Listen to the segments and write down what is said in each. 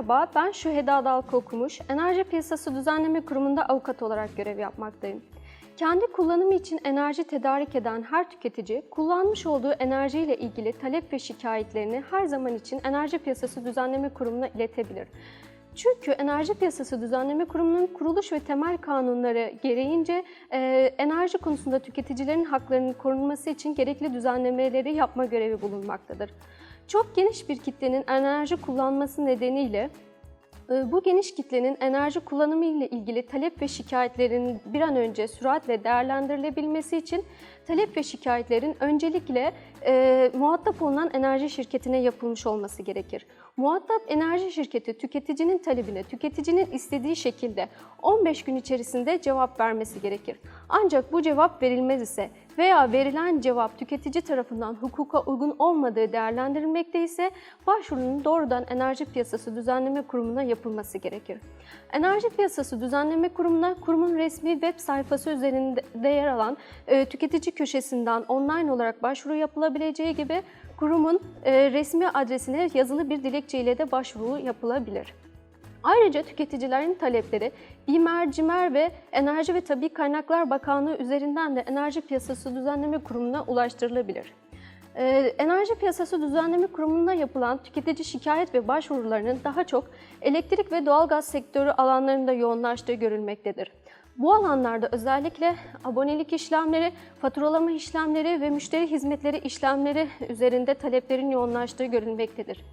Merhaba, ben Şüheda Dalka okumuş. Enerji Piyasası Düzenleme Kurumu'nda avukat olarak görev yapmaktayım. Kendi kullanımı için enerji tedarik eden her tüketici, kullanmış olduğu enerjiyle ilgili talep ve şikayetlerini her zaman için Enerji Piyasası Düzenleme Kurumu'na iletebilir. Çünkü Enerji Piyasası Düzenleme Kurumu'nun kuruluş ve temel kanunları gereğince e, enerji konusunda tüketicilerin haklarının korunması için gerekli düzenlemeleri yapma görevi bulunmaktadır. Çok geniş bir kitlenin enerji kullanması nedeniyle e, bu geniş kitlenin enerji kullanımı ile ilgili talep ve şikayetlerin bir an önce süratle değerlendirilebilmesi için talep ve şikayetlerin öncelikle e, muhatap olunan enerji şirketine yapılmış olması gerekir. Muhatap enerji şirketi tüketicinin talebine tüketicinin istediği şekilde 15 gün içerisinde cevap vermesi gerekir. Ancak bu cevap verilmez ise veya verilen cevap tüketici tarafından hukuka uygun olmadığı değerlendirilmekte ise başvurunun doğrudan Enerji Piyasası Düzenleme Kurumu'na yapılması gerekir. Enerji Piyasası Düzenleme Kurumu'na kurumun resmi web sayfası üzerinde yer alan e, tüketici köşesinden online olarak başvuru yapılabileceği gibi kurumun e, resmi adresine yazılı bir dilekçe ile de başvuru yapılabilir. Ayrıca tüketicilerin talepleri BİMER, CİMER ve Enerji ve Tabi Kaynaklar Bakanlığı üzerinden de Enerji Piyasası Düzenleme Kurumu'na ulaştırılabilir. Ee, Enerji Piyasası Düzenleme Kurumu'nda yapılan tüketici şikayet ve başvurularının daha çok elektrik ve doğalgaz sektörü alanlarında yoğunlaştığı görülmektedir. Bu alanlarda özellikle abonelik işlemleri, faturalama işlemleri ve müşteri hizmetleri işlemleri üzerinde taleplerin yoğunlaştığı görülmektedir.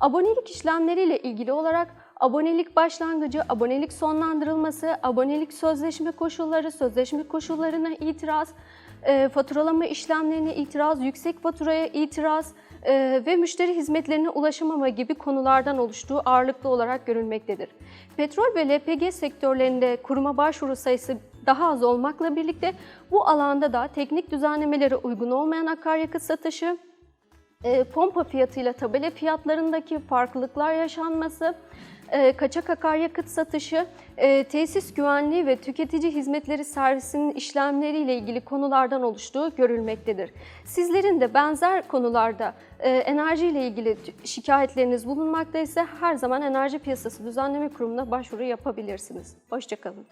Abonelik işlemleriyle ilgili olarak abonelik başlangıcı, abonelik sonlandırılması, abonelik sözleşme koşulları, sözleşme koşullarına itiraz, e, faturalama işlemlerine itiraz, yüksek faturaya itiraz e, ve müşteri hizmetlerine ulaşamama gibi konulardan oluştuğu ağırlıklı olarak görülmektedir. Petrol ve LPG sektörlerinde kuruma başvuru sayısı daha az olmakla birlikte bu alanda da teknik düzenlemelere uygun olmayan akaryakıt satışı, e, pompa fiyatıyla tabela fiyatlarındaki farklılıklar yaşanması, e, kaçak akaryakıt satışı, e, tesis güvenliği ve tüketici hizmetleri servisinin işlemleriyle ilgili konulardan oluştuğu görülmektedir. Sizlerin de benzer konularda e, enerji ile ilgili şikayetleriniz bulunmakta ise her zaman Enerji Piyasası Düzenleme Kurumu'na başvuru yapabilirsiniz. Hoşçakalın.